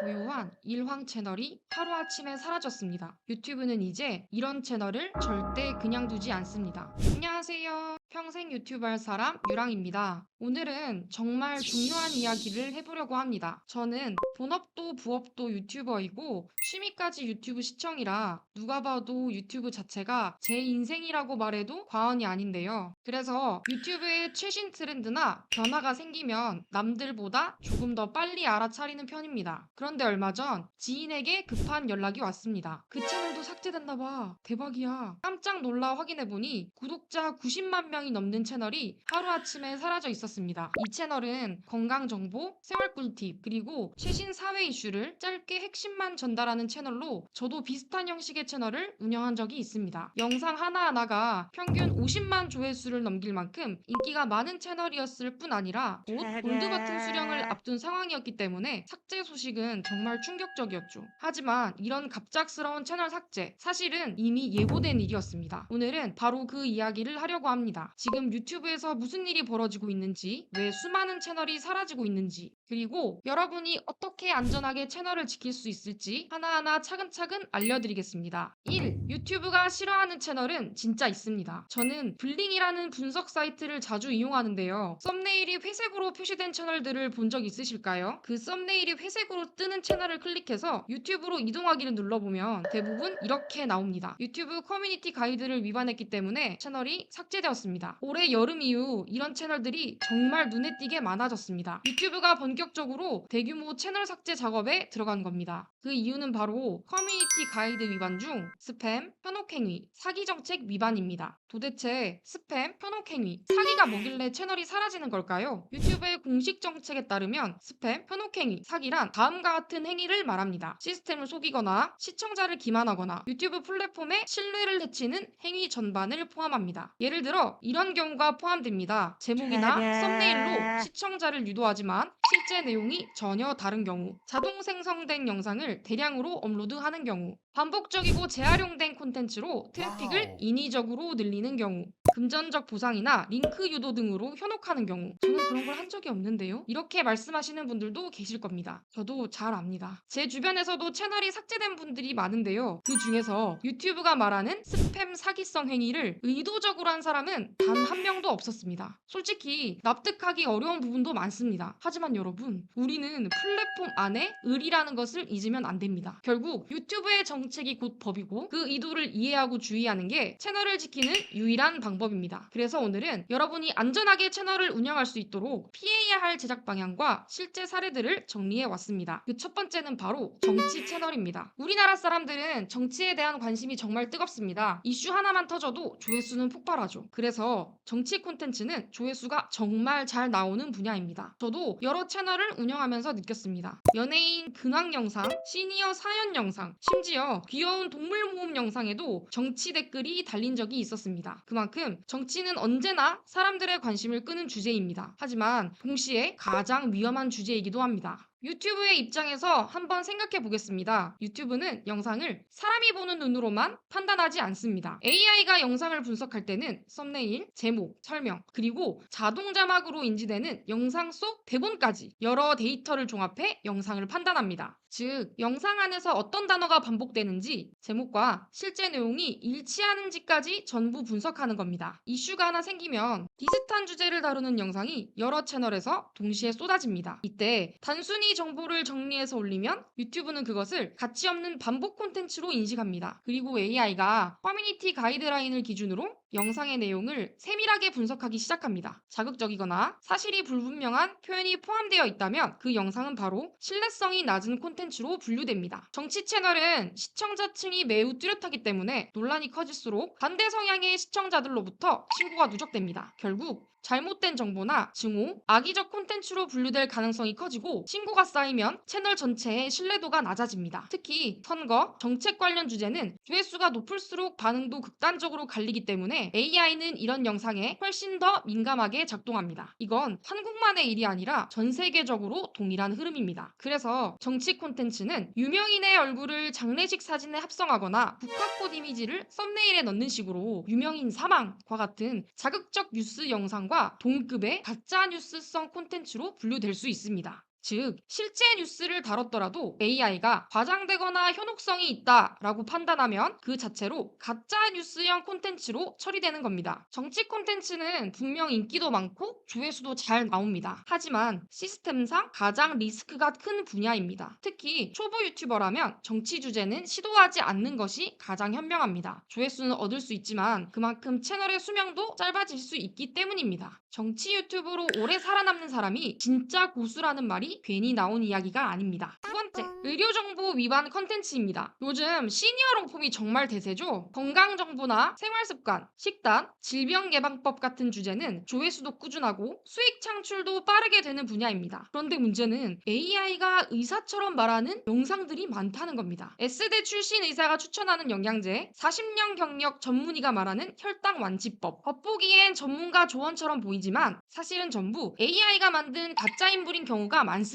보유한 일황 채널이 하루아침에 사라졌습니다. 유튜브는 이제 이런 채널을 절대 그냥 두지 않습니다. 안녕하세요. 평생 유튜브 할 사람 유랑입니다. 오늘은 정말 중요한 이야기를 해보려고 합니다. 저는 본업도 부업도 유튜버이고 취미까지 유튜브 시청이라 누가 봐도 유튜브 자체가 제 인생이라고 말해도 과언이 아닌데요. 그래서 유튜브의 최신 트렌드나 변화가 생기면 남들보다 조금 더 빨리 알아차리는 편입니다. 그런데 얼마 전 지인에게 급한 연락이 왔습니다. 그 채널도 삭제됐나 봐. 대박이야. 깜짝 놀라 확인해보니 구독자 90만 명이 넘는 채널이 하루아침에 사라져 있었습니다. 이 채널은 건강 정보, 생활 꿀팁, 그리고 최신 사회 이슈를 짧게 핵심만 전달하는 채널로 저도 비슷한 형식의 채널을 운영한 적이 있습니다. 영상 하나하나가 평균 50만 조회수를 넘길 만큼 인기가 많은 채널이었을 뿐 아니라 곧 골드 버튼 수령을 앞둔 상황이었기 때문에 삭제 소식은 정말 충격적이었죠. 하지만 이런 갑작스러운 채널 삭제 사실은 이미 예고된 일이었습니다. 오늘은 바로 그 이야기를 하려고 합니다. 지금 유튜브에서 무슨 일이 벌어지고 있는지, 왜 수많은 채널이 사라지고 있는지, 그리고 여러분이 어떻게 안전하게 채널을 지킬 수 있을지 하나하나 차근차근 알려드리겠습니다. 1. 유튜브가 싫어하는 채널은 진짜 있습니다. 저는 블링이라는 분석 사이트를 자주 이용하는데요. 썸네일이 회색으로 표시된 채널들을 본 적 있으실까요? 그 썸네일이 회색으로 뜨는 채널을 클릭해서 유튜브로 이동하기를 눌러보면 대부분 이렇게 나옵니다. 유튜브 커뮤니티 가이드를 위반했기 때문에 채널이 삭제되었습니다. 올해 여름 이후 이런 채널들이 정말 눈에 띄게 많아졌습니다. 유튜브가 본격적으로 대규모 채널 삭제 작업에 들어간 겁니다. 그 이유는 바로 커뮤니티 가이드 위반 중 스팸, 현혹행위, 사기 정책 위반입니다. 도대체 스팸, 현혹행위, 사기가 뭐길래 채널이 사라지는 걸까요? 유튜브의 공식 정책에 따르면 스팸, 현혹행위, 사기란 다음과 같은 행위를 말합니다. 시스템을 속이거나 시청자를 기만하거나 유튜브 플랫폼의 신뢰를 해치는 행위 전반을 포함합니다. 예를 들어 이런 경우가 포함됩니다. 제목이나 썸네일로 시청자를 유도하지만 실제 내용이 전혀 다른 경우, 자동 생성된 영상을 대량으로 업로드하는 경우, 반복적이고 재활용된 콘텐츠로 트래픽을. 인위적으로 늘리는 경우, 금전적 보상이나 링크 유도 등으로 현혹하는 경우, 저는 그런 걸 한 적이 없는데요. 이렇게 말씀하시는 분들도 계실 겁니다. 저도 잘 압니다. 제 주변에서도 채널이 삭제된 분들이 많은데요. 그 중에서 유튜브가 말하는 스팸 사기성 행위를 의도적으로 한 사람은 단 한 명도 없었습니다. 솔직히 납득하기 어려운 부분도 많습니다. 하지만 여러분, 우리는 플랫폼 안에 을이라는 것을 잊으면 안 됩니다. 결국 유튜브의 정 책이 곧 법이고 그 의도를 이해하고 주의하는 게 채널을 지키는 유일한 방법입니다. 그래서 오늘은 여러분이 안전하게 채널을 운영할 수 있도록 피해야 할 제작 방향과 실제 사례들을 정리해 왔습니다. 그 첫 번째는 바로 정치 채널입니다. 우리나라 사람들은 정치에 대한 관심이 정말 뜨겁습니다. 이슈 하나만 터져도 조회수는 폭발하죠. 그래서 정치 콘텐츠는 조회수가 정말 잘 나오는 분야입니다. 저도 여러 채널을 운영하면서 느꼈습니다. 연예인 근황 영상, 시니어 사연 영상, 심지어 귀여운 동물 모음 영상에도 정치 댓글이 달린 적이 있었습니다. 그만큼 정치는 언제나 사람들의 관심을 끄는 주제입니다. 하지만 동시에 가장 위험한 주제이기도 합니다. 유튜브의 입장에서 한번 생각해 보겠습니다. 유튜브는 영상을 사람이 보는 눈으로만 판단하지 않습니다. AI가 영상을 분석할 때는 썸네일, 제목, 설명, 그리고 자동 자막으로 인지되는 영상 속 대본까지 여러 데이터를 종합해 영상을 판단합니다. 즉, 영상 안에서 어떤 단어가 반복되는지, 제목과 실제 내용이 일치하는지까지 전부 분석하는 겁니다. 이슈가 하나 생기면 비슷한 주제를 다루는 영상이 여러 채널에서 동시에 쏟아집니다. 이때 단순히 정보를 정리해서 올리면 유튜브는 그것을 가치 없는 반복 콘텐츠로 인식합니다. 그리고 AI가 커뮤니티 가이드라인을 기준으로 영상의 내용을 세밀하게 분석하기 시작합니다. 자극적이거나 사실이 불분명한 표현이 포함되어 있다면 그 영상은 바로 신뢰성이 낮은 콘텐츠로 분류됩니다. 정치 채널은 시청자층이 매우 뚜렷하기 때문에 논란이 커질수록 반대 성향의 시청자들로부터 신고가 누적됩니다. 결국 잘못된 정보나 증오, 악의적 콘텐츠로 분류될 가능성이 커지고 신고가 쌓이면 채널 전체의 신뢰도가 낮아집니다. 특히 선거, 정책 관련 주제는 조회수가 높을수록 반응도 극단적으로 갈리기 때문에 AI는 이런 영상에 훨씬 더 민감하게 작동합니다. 이건 한국만의 일이 아니라 전 세계적으로 동일한 흐름입니다. 그래서 정치 콘텐츠는 유명인의 얼굴을 장례식 사진에 합성하거나 국화꽃 이미지를 썸네일에 넣는 식으로 유명인 사망과 같은 자극적 뉴스 영상과 동급의 가짜 뉴스성 콘텐츠로 분류될 수 있습니다. 즉, 실제 뉴스를 다뤘더라도 AI가 과장되거나 현혹성이 있다라고 판단하면 그 자체로 가짜 뉴스형 콘텐츠로 처리되는 겁니다. 정치 콘텐츠는 분명 인기도 많고 조회수도 잘 나옵니다. 하지만 시스템상 가장 리스크가 큰 분야입니다. 특히 초보 유튜버라면 정치 주제는 시도하지 않는 것이 가장 현명합니다. 조회수는 얻을 수 있지만 그만큼 채널의 수명도 짧아질 수 있기 때문입니다. 정치 유튜브로 오래 살아남는 사람이 진짜 고수라는 말이 괜히 나온 이야기가 아닙니다. 두 번째, 의료정보 위반 컨텐츠입니다. 요즘 시니어롱폼이 정말 대세죠? 건강정보나 생활습관, 식단, 질병예방법 같은 주제는 조회수도 꾸준하고 수익 창출도 빠르게 되는 분야입니다. 그런데 문제는 AI가 의사처럼 말하는 영상들이 많다는 겁니다. S대 출신 의사가 추천하는 영양제, 40년 경력 전문의가 말하는 혈당 완치법. 겉보기엔 전문가 조언처럼 보이지만 사실은 전부 AI가 만든 가짜 인물인 경우가 많습니다.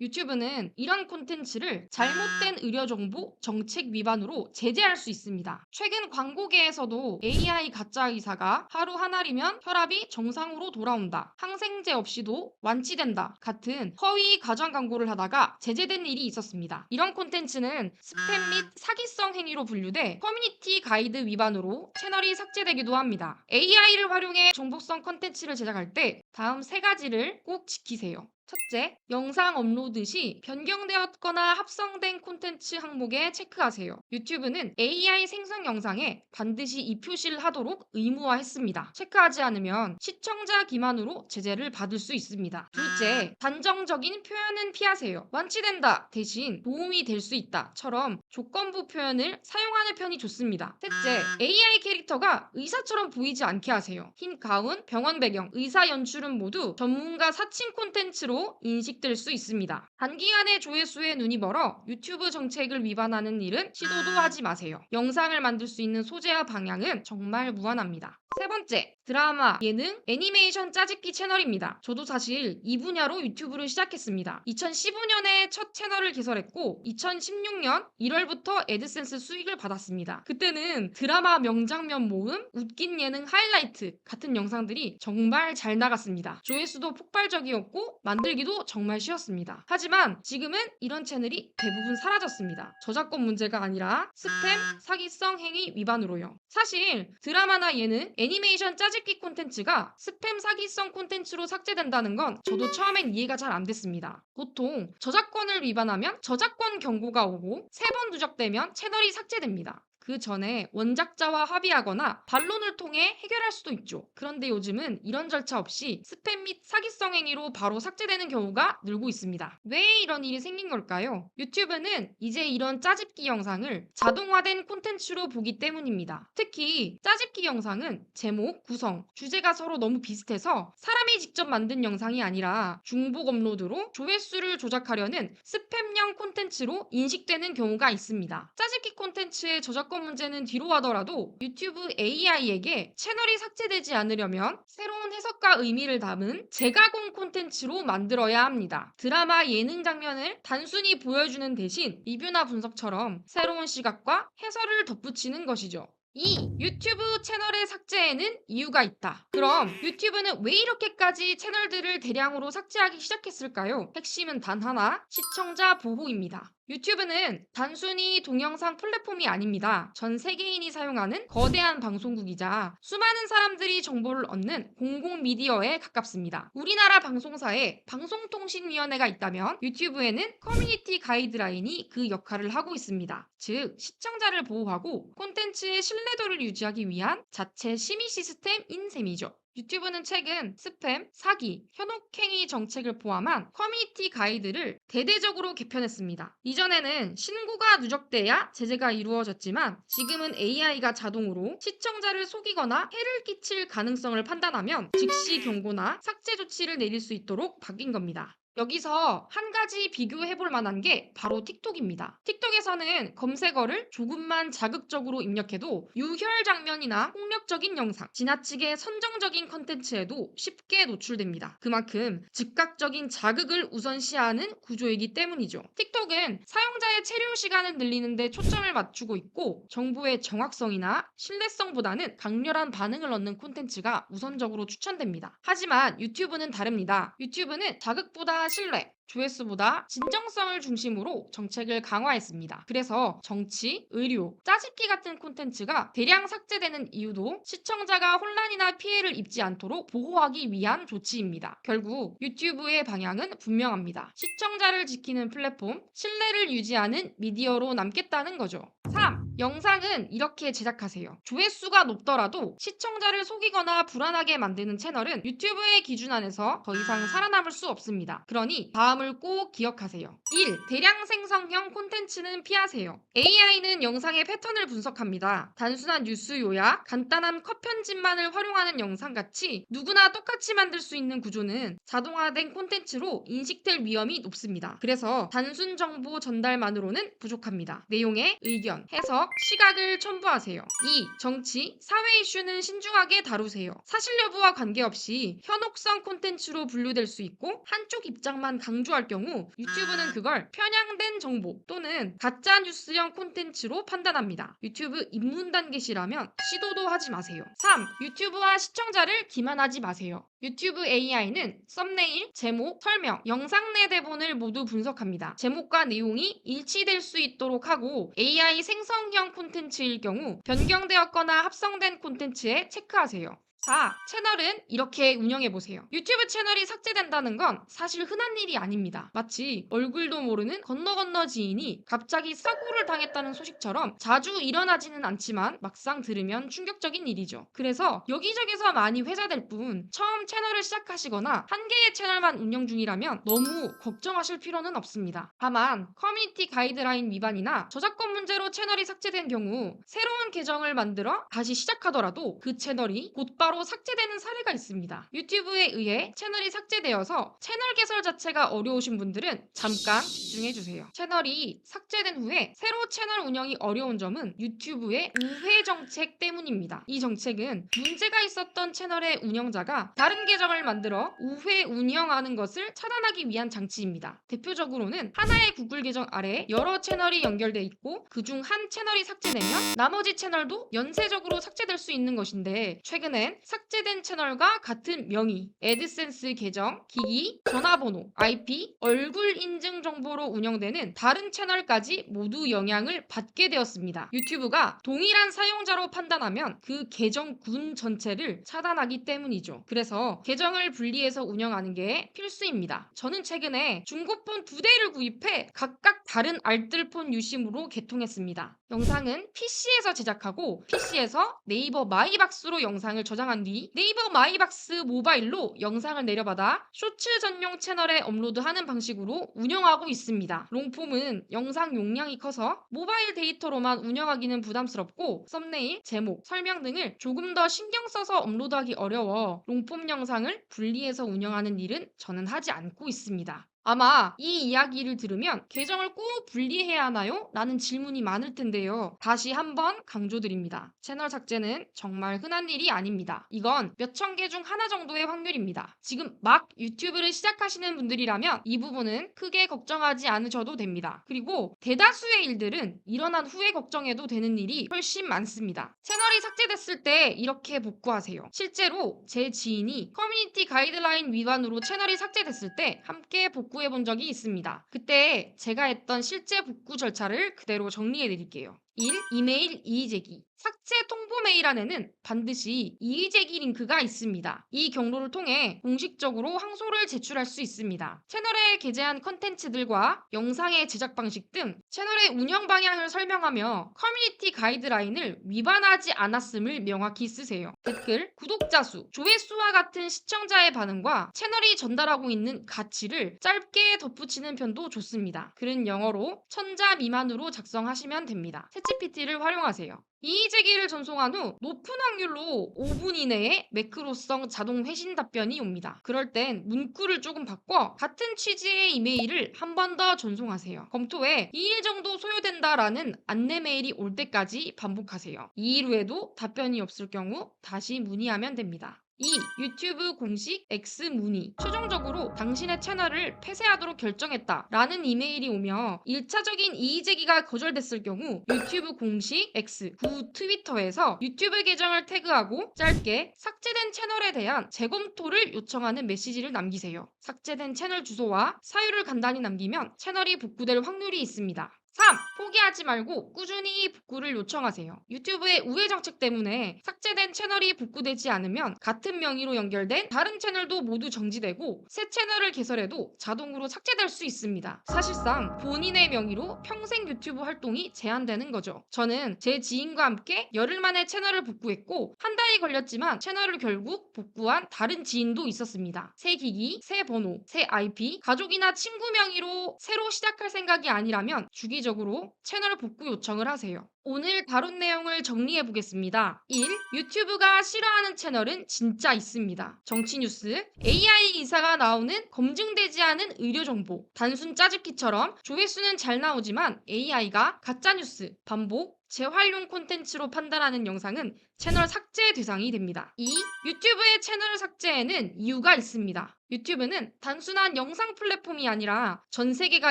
유튜브는 이런 콘텐츠를 잘못된 의료 정보, 정책 위반으로 제재할 수 있습니다. 최근 광고계에서도 AI 가짜 의사가 하루 하나리면 혈압이 정상으로 돌아온다. 항생제 없이도 완치된다. 같은 허위 과장 광고를 하다가 제재된 일이 있었습니다. 이런 콘텐츠는 스팸 및 사기성 행위로 분류돼 커뮤니티 가이드 위반으로 채널이 삭제되기도 합니다. AI를 활용해 정보성 콘텐츠를 제작할 때 다음 세 가지를 꼭 지키세요. 첫째, 영상 업로드 시 변경되었거나 합성된 콘텐츠 항목에 체크하세요. 유튜브는 AI 생성 영상에 반드시 이 표시를 하도록 의무화했습니다. 체크하지 않으면 시청자 기만으로 제재를 받을 수 있습니다. 둘째, 단정적인 표현은 피하세요. 완치된다 대신 도움이 될 수 있다처럼 조건부 표현을 사용하는 편이 좋습니다. 셋째, AI 캐릭터가 의사처럼 보이지 않게 하세요. 흰 가운, 병원 배경, 의사 연출은 모두 전문가 사칭 콘텐츠로 인식될 수 있습니다. 단기간에 조회수에 눈이 멀어 유튜브 정책을 위반하는 일은 시도도 하지 마세요. 영상을 만들 수 있는 소재와 방향은 정말 무한합니다. 세 번째, 드라마, 예능, 애니메이션 짜집기 채널입니다. 저도 사실 이 분야로 유튜브를 시작했습니다. 2015년에 첫 채널을 개설했고 2016년 1월부터 애드센스 수익을 받았습니다. 그때는 드라마 명장면 모음, 웃긴 예능 하이라이트 같은 영상들이 정말 잘 나갔습니다. 조회수도 폭발적이었고 만들기도 정말 쉬웠습니다. 하지만 지금은 이런 채널이 대부분 사라졌습니다. 저작권 문제가 아니라 스팸, 사기성 행위 위반으로요. 사실 드라마나 예능, 애니메이션 짜집기 콘텐츠가 스팸 사기성 콘텐츠로 삭제된다는 건 저도 처음엔 이해가 잘 안 됐습니다. 보통 저작권을 위반하면 저작권 경고가 오고 세 번 누적되면 채널이 삭제됩니다. 그 전에 원작자와 합의하거나 반론을 통해 해결할 수도 있죠. 그런데 요즘은 이런 절차 없이 스팸 및 사기성 행위로 바로 삭제되는 경우가 늘고 있습니다. 왜 이런 일이 생긴 걸까요? 유튜브는 이제 이런 짜집기 영상을 자동화된 콘텐츠로 보기 때문입니다. 특히 짜집기 영상은 제목, 구성, 주제가 서로 너무 비슷해서 사람이 직접 만든 영상이 아니라 중복 업로드로 조회수를 조작하려는 스팸형 콘텐츠로 인식되는 경우가 있습니다. 짜집기 콘텐츠의 저작권 문제는 뒤로 하더라도 유튜브 AI에게 채널이 삭제되지 않으려면 새로운 해석과 의미를 담은 재가공 콘텐츠로 만들어야 합니다. 드라마 예능 장면을 단순히 보여주는 대신 리뷰나 분석처럼 새로운 시각과 해설을 덧붙이는 것이죠. 2. 유튜브 채널의 삭제에는 이유가 있다. 그럼 유튜브는 왜 이렇게까지 채널들을 대량으로 삭제하기 시작했을까요? 핵심은 단 하나, 시청자 보호입니다. 유튜브는 단순히 동영상 플랫폼이 아닙니다. 전 세계인이 사용하는 거대한 방송국이자 수많은 사람들이 정보를 얻는 공공 미디어에 가깝습니다. 우리나라 방송사에 방송통신위원회가 있다면 유튜브에는 커뮤니티 가이드라인이 그 역할을 하고 있습니다. 즉, 시청자를 보호하고 콘텐츠의 신뢰도를 유지하기 위한 자체 심의 시스템인 셈이죠. 유튜브는 최근 스팸, 사기, 현혹행위 정책을 포함한 커뮤니티 가이드를 대대적으로 개편했습니다. 이전에는 신고가 누적돼야 제재가 이루어졌지만 지금은 AI가 자동으로 시청자를 속이거나 해를 끼칠 가능성을 판단하면 즉시 경고나 삭제 조치를 내릴 수 있도록 바뀐 겁니다. 여기서 한 가지 비교해 볼 만한 게 바로 틱톡입니다. 틱톡에서는 검색어를 조금만 자극적으로 입력해도 유혈 장면이나 폭력적인 영상, 지나치게 선정적인 컨텐츠에도 쉽게 노출됩니다. 그만큼 즉각적인 자극을 우선시하는 구조이기 때문이죠. 틱톡은 사용자의 체류 시간을 늘리는데 초점을 맞추고 있고 정보의 정확성이나 신뢰성보다는 강렬한 반응을 얻는 콘텐츠가 우선적으로 추천됩니다. 하지만 유튜브는 다릅니다. 유튜브는 자극보다 신뢰, 조회수보다 진정성을 중심으로 정책을 강화했습니다. 그래서 정치, 의료, 짜집기 같은 콘텐츠가 대량 삭제되는 이유도 시청자가 혼란이나 피해를 입지 않도록 보호하기 위한 조치입니다. 결국 유튜브의 방향은 분명합니다. 시청자를 지키는 플랫폼, 신뢰를 유지하는 미디어로 남겠다는 거죠. 3. 영상은 이렇게 제작하세요. 조회수가 높더라도 시청자를 속이거나 불안하게 만드는 채널은 유튜브의 기준 안에서 더 이상 살아남을 수 없습니다. 그러니 다음을 꼭 기억하세요. 1. 대량 생성형 콘텐츠는 피하세요. AI는 영상의 패턴을 분석합니다. 단순한 뉴스 요약, 간단한 컷 편집만을 활용하는 영상 같이 누구나 똑같이 만들 수 있는 구조는 자동화된 콘텐츠로 인식될 위험이 높습니다. 그래서 단순 정보 전달만으로는 부족합니다. 내용에 의견, 해석, 시각을 첨부하세요. 2. 정치, 사회 이슈는 신중하게 다루세요. 사실 여부와 관계없이 현혹성 콘텐츠로 분류될 수 있고 한쪽 입장만 강조할 경우 유튜브는 그걸 편향된 정보 또는 가짜 뉴스형 콘텐츠로 판단합니다. 유튜브 입문 단 계시라면 시도도 하지 마세요. 3. 유튜브와 시청자를 기만하지 마세요. 유튜브 AI는 썸네일, 제목, 설명, 영상 내 대본을 모두 분석합니다. 제목과 내용이 일치될 수 있도록 하고 AI 생성형 콘텐츠일 경우 변경되었거나 합성된 콘텐츠에 체크하세요. 4. 채널은 이렇게 운영해보세요. 유튜브 채널이 삭제된다는 건 사실 흔한 일이 아닙니다. 마치 얼굴도 모르는 건너 건너 지인이 갑자기 사고를 당했다는 소식처럼 자주 일어나지는 않지만 막상 들으면 충격적인 일이죠. 그래서 여기저기서 많이 회자될 뿐 처음 채널을 시작하시거나 한 개의 채널만 운영 중이라면 너무 걱정하실 필요는 없습니다. 다만 커뮤니티 가이드라인 위반이나 저작권 문제로 채널이 삭제된 경우 새로운 계정을 만들어 다시 시작하더라도 그 채널이 곧바로 삭제되는 사례가 있습니다. 유튜브에 의해 채널이 삭제되어서 채널 개설 자체가 어려우신 분들은 잠깐 집중해 주세요. 채널이 삭제된 후에 새로 채널 운영이 어려운 점은 유튜브의 우회 정책 때문입니다. 이 정책은 문제가 있었던 채널의 운영자가 다른 계정을 만들어 우회 운영하는 것을 차단하기 위한 장치입니다. 대표적으로는 하나의 구글 계정 아래 여러 채널이 연결돼 있고 그중 한 채널이 삭제되면 나머지 채널도 연쇄적으로 삭제될 수 있는 것인데 최근엔 삭제된 채널과 같은 명의, 애드센스 계정, 기기, 전화번호, IP, 얼굴 인증 정보로 운영되는 다른 채널까지 모두 영향을 받게 되었습니다. 유튜브가 동일한 사용자로 판단하면 그 계정군 전체를 차단하기 때문이죠. 그래서 계정을 분리해서 운영하는 게 필수입니다. 저는 최근에 중고폰 두 대를 구입해 각각 다른 알뜰폰 유심으로 개통했습니다. 영상은 PC에서 제작하고 PC에서 네이버 마이박스로 영상을 저장한 뒤 네이버 마이박스 모바일로 영상을 내려받아 쇼츠 전용 채널에 업로드하는 방식으로 운영하고 있습니다. 롱폼은 영상 용량이 커서 모바일 데이터로만 운영하기는 부담스럽고 썸네일, 제목, 설명 등을 조금 더 신경 써서 업로드하기 어려워 롱폼 영상을 분리해서 운영하는 일은 저는 하지 않고 있습니다. 아마 이 이야기를 들으면 계정을 꼭 분리해야 하나요? 라는 질문이 많을 텐데요. 다시 한번 강조드립니다. 채널 삭제는 정말 흔한 일이 아닙니다. 이건 몇천 개 중 하나 정도의 확률입니다. 지금 막 유튜브를 시작하시는 분들이라면 이 부분은 크게 걱정하지 않으셔도 됩니다. 그리고 대다수의 일들은 일어난 후에 걱정해도 되는 일이 훨씬 많습니다. 채널이 삭제됐을 때 이렇게 복구하세요. 실제로 제 지인이 커뮤니티 가이드라인 위반으로 채널이 삭제됐을 때 함께 복구 해 본 적이 있습니다. 그때 제가 했던 실제 복구 절차를 그대로 정리해 드릴게요. 1. 이메일 이의제기 삭제 통보 메일 안에는 반드시 이의제기 링크가 있습니다. 이 경로를 통해 공식적으로 항소를 제출할 수 있습니다. 채널에 게재한 컨텐츠들과 영상의 제작 방식 등 채널의 운영 방향을 설명하며 커뮤니티 가이드라인을 위반하지 않았음을 명확히 쓰세요. 댓글, 구독자 수, 조회수와 같은 시청자의 반응과 채널이 전달하고 있는 가치를 짧게 덧붙이는 편도 좋습니다. 글은 영어로 천자 미만으로 작성하시면 됩니다. 챗GPT를 활용하세요. 이의제기를 전송한 후 높은 확률로 5분 이내에 매크로성 자동 회신 답변이 옵니다. 그럴 땐 문구를 조금 바꿔 같은 취지의 이메일을 한 번 더 전송하세요. 검토 에 2일 정도 소요된다라는 안내 메일이 올 때까지 반복하세요. 2일 후에도 답변이 없을 경우 다시 문의하면 됩니다. 2. 유튜브 공식 X 문의. 최종적으로 당신의 채널을 폐쇄하도록 결정했다. 라는 이메일이 오며 1차적인 이의 제기가 거절됐을 경우 유튜브 공식 X 구 트위터에서 유튜브 계정을 태그하고 짧게 삭제된 채널에 대한 재검토를 요청하는 메시지를 남기세요. 삭제된 채널 주소와 사유를 간단히 남기면 채널이 복구될 확률이 있습니다. 3. 포기하지 말고 꾸준히 복구를 요청하세요. 유튜브의 우회 정책 때문에 삭제된 채널이 복구되지 않으면 같은 명의로 연결된 다른 채널도 모두 정지되고 새 채널을 개설해도 자동으로 삭제될 수 있습니다. 사실상 본인의 명의로 평생 유튜브 활동이 제한되는 거죠. 저는 제 지인과 함께 열흘 만에 채널을 복구했고 한 달이 걸렸지만 채널을 결국 복구한 다른 지인도 있었습니다. 새 기기, 새 번호, 새 IP, 가족이나 친구 명의로 새로 시작할 생각이 아니라면 주기 적으로 채널 복구 요청을 하세요. 오늘 다룬 내용을 정리해 보겠습니다. 1. 유튜브가 싫어하는 채널은 진짜 있습니다. 정치 뉴스, AI 기사가 나오는 검증되지 않은 의료 정보, 단순 짜집기처럼 조회수는 잘 나오지만 AI가 가짜 뉴스, 반복, 재활용 콘텐츠로 판단하는 영상은 채널 삭제 대상이 됩니다. 2. 유튜브의 채널 삭제에는 이유가 있습니다. 유튜브는 단순한 영상 플랫폼이 아니라 전 세계가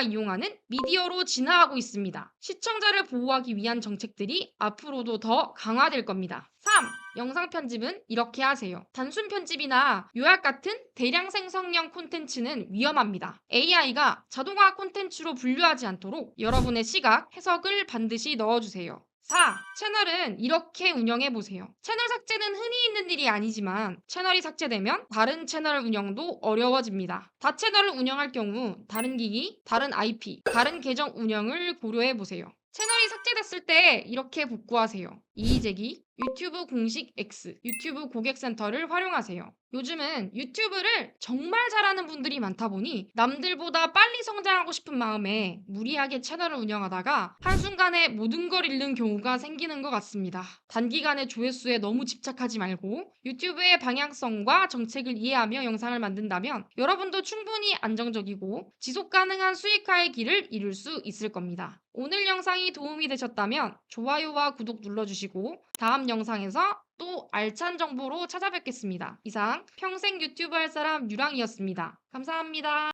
이용하는 미디어로 진화하고 있습니다. 시청자를 보호하기 위한 정책들이 앞으로도 더 강화될 겁니다. 3. 영상 편집은 이렇게 하세요. 단순 편집이나 요약 같은 대량 생성형 콘텐츠는 위험합니다. AI가 자동화 콘텐츠로 분류하지 않도록 여러분의 시각, 해석을 반드시 넣어주세요. 4. 채널은 이렇게 운영해 보세요. 채널 삭제는 흔히 있는 일이 아니지만 채널이 삭제되면 다른 채널 운영도 어려워집니다. 다 채널을 운영할 경우 다른 기기, 다른 IP, 다른 계정 운영을 고려해 보세요. 채널이 삭제됐을 때 이렇게 복구하세요. 이의제기, 유튜브 공식 X, 유튜브 고객센터를 활용하세요. 요즘은 유튜브를 정말 잘하는 분들이 많다 보니 남들보다 빨리 성장하고 싶은 마음에 무리하게 채널을 운영하다가 한순간에 모든 걸 잃는 경우가 생기는 것 같습니다. 단기간에 조회수에 너무 집착하지 말고 유튜브의 방향성과 정책을 이해하며 영상을 만든다면 여러분도 충분히 안정적이고 지속 가능한 수익화의 길을 이룰 수 있을 겁니다. 오늘 영상이 도움이 되셨다면 좋아요와 구독 눌러 주시고 다음 영상에서 또 알찬 정보로 찾아뵙겠습니다. 이상 평생 유튜브 할 사람 유랑이었습니다. 감사합니다.